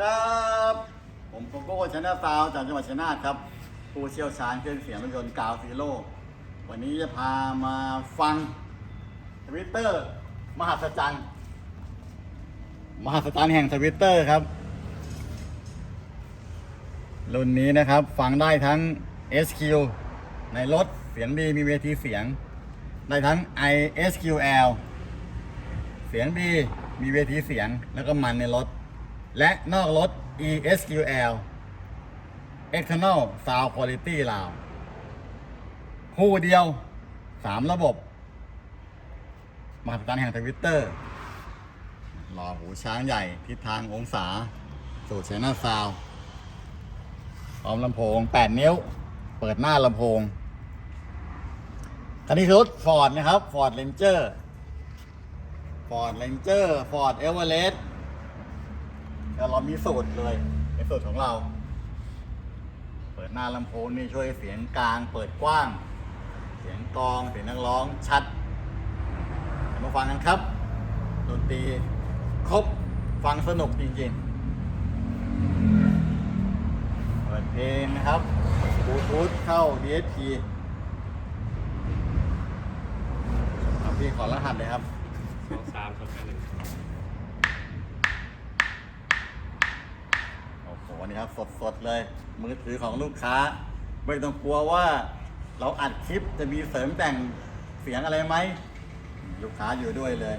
ครับ ผมโกโก้ชนะซาวจากจังหวัดชัยนาทครับ ผู้เชี่ยวชาญเครื่องเสียงรถยนต์กาวซีโร่วันนี้จะพามาฟังทวิตเตอร์มหัศจรรย์มหัศจรรย์แห่งทวิตเตอร์ครับ รุ่นนี้นะครับฟังได้ทั้ง SQ ในรถเสียงดีมีเวทีเสียง ได้ทั้ง ISQL เสียงดีมีเวทีเสียงแล้วก็มันในรถ และนอกรถ ESQL External Sound Quality ลาวคู่เดียว 3 ระบบ มหัศจรแห่งทวิตเตอร์รอหูช้างใหญ่ ทิศทางองศา สูตรเชน่าซาวพร้อมลำโพง 8 นิ้ว เปิดหน้าลำโพงคันนี้รถฟอร์ดนะครับฟอร์ดเ n นเจอร์ฟอร์ดเ n นเจอร์ฟอร์ดเอเวอเรสต์ เดี๋ยวเรามีสูตรเลยในสูตรของเรา เปิดหน้าลำโพงนี่ช่วยเสียงกลาง เปิดกว้าง เสียงกลองเสียงนักร้องชัดมาฟังกันครับดนตรีครบฟังสนุกจริงๆเปิดเพลงนะครับบลูทูธเข้า DSP ครับพี่ขอรหัสเลยครับสองสามสองหนึ่ง วันนี้ครับสดๆเลย มือถือของลูกค้า ไม่ต้องกลัวว่าเราอัดคลิปจะมีเสริมแต่งเสียงอะไรไหม ลูกค้าอยู่ด้วยเลย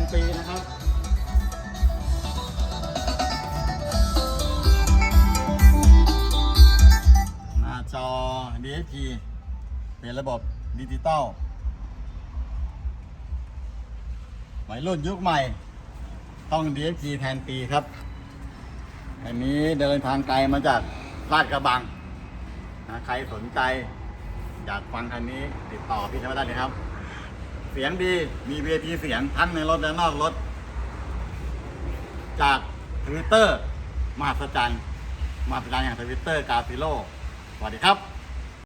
นปีนะครับหน้าจอ DSP เป็นระบบดิจิตอลวัยรุ่นยุคใหม่ ต้อง DSP แทนปีครับ อันนี้เดินทางไกลมาจากลาดกระบังนะใครสนใจ อยากฟังคันนี้ติดต่อพี่เขาได้เลยครับ เสียงดี มีเวทีเสียงทั้งในรถและนอกรถ จากทวิตเตอร์มหัศจรรย์มหัศจรรย์อย่างทวิตเตอร์กาซิโลสวัสดีครับ